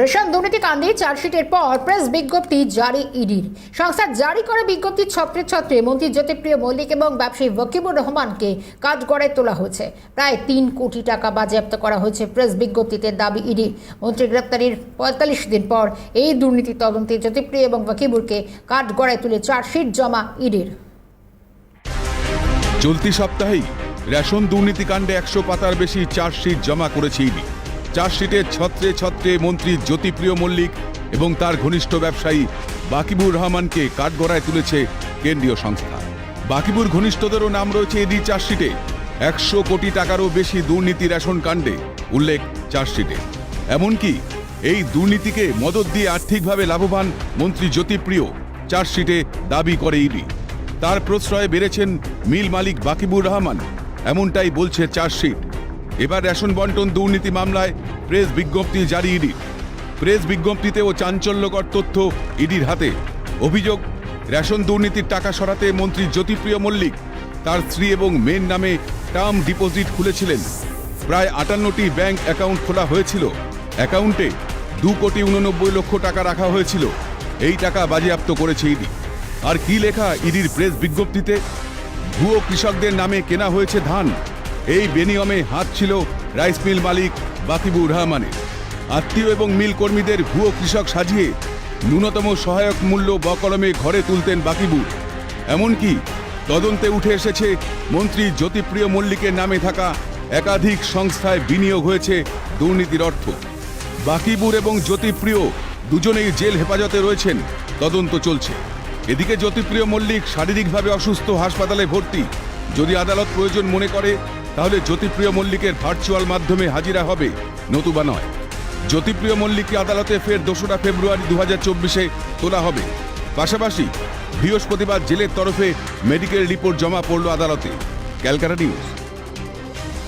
Ration দুর্নীতি কাণ্ডে চার্জশিটের পর প্রেস বিজ্ঞপ্তি জারি ইডির। সংস্থা জারি করে বিজ্ঞপ্তির ছত্রে ছত্রে মন্ত্রী জ্যোতিপ্রিয় মল্লিক এবং ব্যবসায়ী ওয়াকিবুর রহমানকে কাঠগড়ায় তোলা হয়েছে। প্রায় তিন কোটি টাকা বাজেয়াপ্ত করা হয়েছে প্রেস বিজ্ঞপ্তিতে দাবি ইডির মন্ত্রী গ্রেপ্তারির পঁয়তাল্লিশ দিন পর এই দুর্নীতি তদন্তে জ্যোতিপ্রিয় এবং ওয়াকিবুরকে কাঠগড়ায় তুলে চার্জশিট জমা ইডির। চলতি সপ্তাহেই রেশন দুর্নীতিকাণ্ডে একশো পাতার বেশি চার্জশিট জমা করেছে ইডি। চার্জশিটের ছত্রে ছত্রে মন্ত্রী জ্যোতিপ্রিয় মল্লিক এবং তার ঘনিষ্ঠ ব্যবসায়ী বাকিবুর রহমানকে কাঠগড়ায় তুলেছে কেন্দ্রীয় সংস্থা। বাকিবুর ঘনিষ্ঠদেরও নাম রয়েছে ইডি চার্জশিটে। একশো কোটি টাকারও বেশি দুর্নীতি রেশন কাণ্ডে, উল্লেখ চার্জশিটে। এমনকি এই দুর্নীতিকে মদত দিয়ে আর্থিকভাবে লাভবান মন্ত্রী জ্যোতিপ্রিয় চার্জশিটে দাবি করে ইডি। তার প্রশ্রয়ে বেড়েছেন মিল মালিক বাকিবুর রহমান। এমনটাই বলছে চার্জশিট। এবার রেশন বন্টন দুর্নীতি মামলায় প্রেস বিজ্ঞপ্তি জারি ইডি। প্রেস বিজ্ঞপ্তিতেও চাঞ্চল্যকর তথ্য ইডির হাতে। অভিযোগ, রেশন দুর্নীতির টাকা সরাতে মন্ত্রী জ্যোতিপ্রিয় মল্লিক তার স্ত্রী এবং মেয়ের নামে টার্ম ডিপোজিট খুলেছিলেন। প্রায় আটান্নটি ব্যাংক অ্যাকাউন্ট খোলা হয়েছিল। অ্যাকাউন্টে দু কোটি উননব্বই লক্ষ টাকা রাখা হয়েছিল। এই টাকা বাজেয়াপ্ত করেছে ইডি। আর কি লেখা ইডির প্রেস বিজ্ঞপ্তিতে? ভুয়ো কৃষকদের নামে কেনা হয়েছে ধান। এই বেনিয়মে হাত ছিল রাইস মিল মালিক বাকিবুর রহমানের। আত্মীয় এবং মিল কর্মীদের ভুয়ো কৃষক সাজিয়ে ন্যূনতম সহায়ক মূল্য বকলমে ঘরে তুলতেন বাকিবুর। এমনকি তদন্তে উঠে এসেছে মন্ত্রী জ্যোতিপ্রিয় মল্লিকের নামে থাকা একাধিক সংস্থায় বিনিয়োগ হয়েছে দুর্নীতির অর্থ। বাকিবুর এবং জ্যোতিপ্রিয় দুজনেই জেল হেফাজতে রয়েছেন, তদন্ত চলছে। এদিকে জ্যোতিপ্রিয় মল্লিক শারীরিকভাবে অসুস্থ, হাসপাতালে ভর্তি। যদি আদালত প্রয়োজন মনে করে তাহলে জ্যোতিপ্রিয় মল্লিকের ভার্চুয়াল মাধ্যমে হাজিরা হবে নতুবা নয়। জ্যোতিপ্রিয় মল্লিককে আদালতে ফের দোসরা ফেব্রুয়ারি দু হাজার চব্বিশে তোলা হবে। পাশাপাশি বৃহস্পতিবার জেলের তরফে মেডিকেল রিপোর্ট জমা পড়ল আদালতে। ক্যালকাটা নিউজ